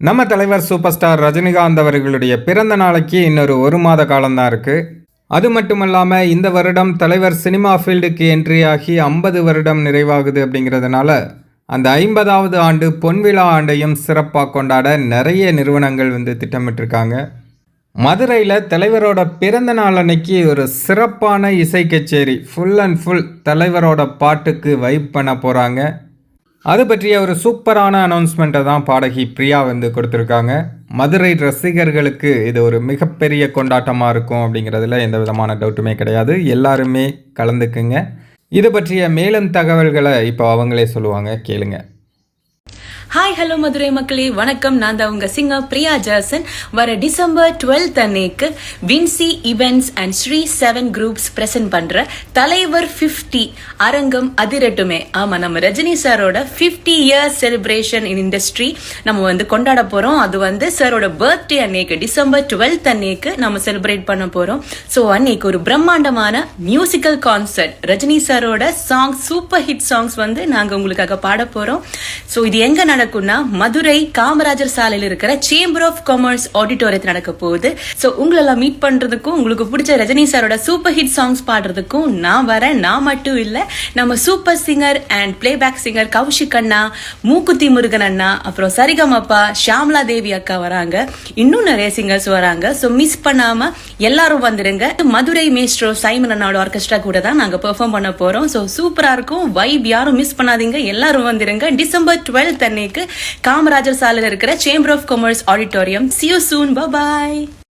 நம்ம தலைவர் super star Rajinikanth அவர்களுடைய பிறந்த நாளைக்கு இன்னொரு ஒரு மாத காலம்தான் இருக்குது அது மட்டும் இல்லாமல் இந்த வருடம் தலைவர் சினிமா ஃபீல்டுக்கு என்ட்ரி ஆகி ஐம்பது வருடம் நிறைவாகுது அப்படிங்கிறதுனால அந்த ஐம்பதாவது ஆண்டு பொன்விழா ஆண்டையும் சிறப்பாக கொண்டாட நிறைய நிறுவனங்கள் வந்து திட்டமிட்டிருக்காங்க. மதுரையில் தலைவரோட பிறந்த நாள் அன்னைக்கு ஒரு சிறப்பான இசை கச்சேரி ஃபுல் அண்ட் ஃபுல் தலைவரோட பாட்டுக்கு வைப் பண்ண போகிறாங்க அது பற்றிய ஒரு சூப்பரான அனௌன்ஸ்மெண்ட்டை தான் பாடகி பிரியா வந்து கொடுத்துருக்காங்க. மதுரை ரசிகர்களுக்கு இது ஒரு மிகப்பெரிய கொண்டாட்டமாக இருக்கும் அப்படிங்கிறதுல எந்த விதமான டவுட்டுமே கிடையாது. எல்லாருமே கலந்துக்குங்க. இது பற்றிய மேலும் தகவல்களை இப்போ அவங்களே சொல்லுவாங்க. கேளுங்கள் ஹாய் ஹலோ மதுரை மக்களே. வணக்கம். நான் தான் உங்க சிங்கர் பிரியா ஜாசன். வர டிசம்பர் டுவெல்த் அன்னைக்கு Vinci events and Sri seven groups present பண்ற தலைவர் 50 அரங்கம் அதிரட்டுமே. ஆமா நம்ம ரஜினி சாரோட 50 இயர்ஸ் செலிப்ரேஷன் இன் இண்டஸ்ட்ரி நம்ம வந்து கொண்டாட போறோம். அது வந்து சாரோட பர்த்டே அன்னைக்கு டிசம்பர் டுவெல்த் அன்னைக்கு நம்ம செலிப்ரேட் பண்ண போறோம். ஸோ அன்னைக்கு ஒரு பிரம்மாண்டமான மியூசிக்கல் கான்சர்ட் ரஜினி சாரோட சாங்ஸ் சூப்பர் ஹிட் சாங்ஸ் வந்து நாங்கள் உங்களுக்காக பாட போறோம். ஸோ இது எங்க நடக்கும்னா மதுரை காமராஜர் சாலையில் இருக்கிற சேம்பர் ஆஃப் காமர்ஸ் ஆடிட்டோரியத்தில் நடக்க போகுது. ஸோ உங்களெல்லாம் மீட் பண்றதுக்கும் உங்களுக்கு பிடிச்ச ரஜினி சாரோட சூப்பர் ஹிட் சாங்ஸ் பாடுறதுக்கும் நான் வரேன். நான் மட்டும் இல்லை நம்ம super singer and playback singer Koushik அண்ணா மூக்குத்தி முருகன் அண்ணா அப்புறம் சரிகமப்பா ஷாம்லா தேவி அக்கா வராங்க. இன்னும் நிறைய சிங்கர்ஸ் வராங்க. ஸோ மிஸ் பண்ணாம எல்லாரும் வந்துடுங்க மதுரை மேஸ்ட்ரோ சைமன் அண்ணாவோட ஆர்கெஸ்ட்ரா கூட தான் நாங்கள் பெர்ஃபார்ம் பண்ண போறோம். ஸோ சூப்பரா இருக்கும். வைப் யாரும் மிஸ் பண்ணாதீங்க. எல்லாரும் வந்துருங்க. டிசம்பர் டுவெல்த் அன்னைக்கு காமராஜர் சாலையில் இருக்கிற chamber of commerce auditorium see you soon bye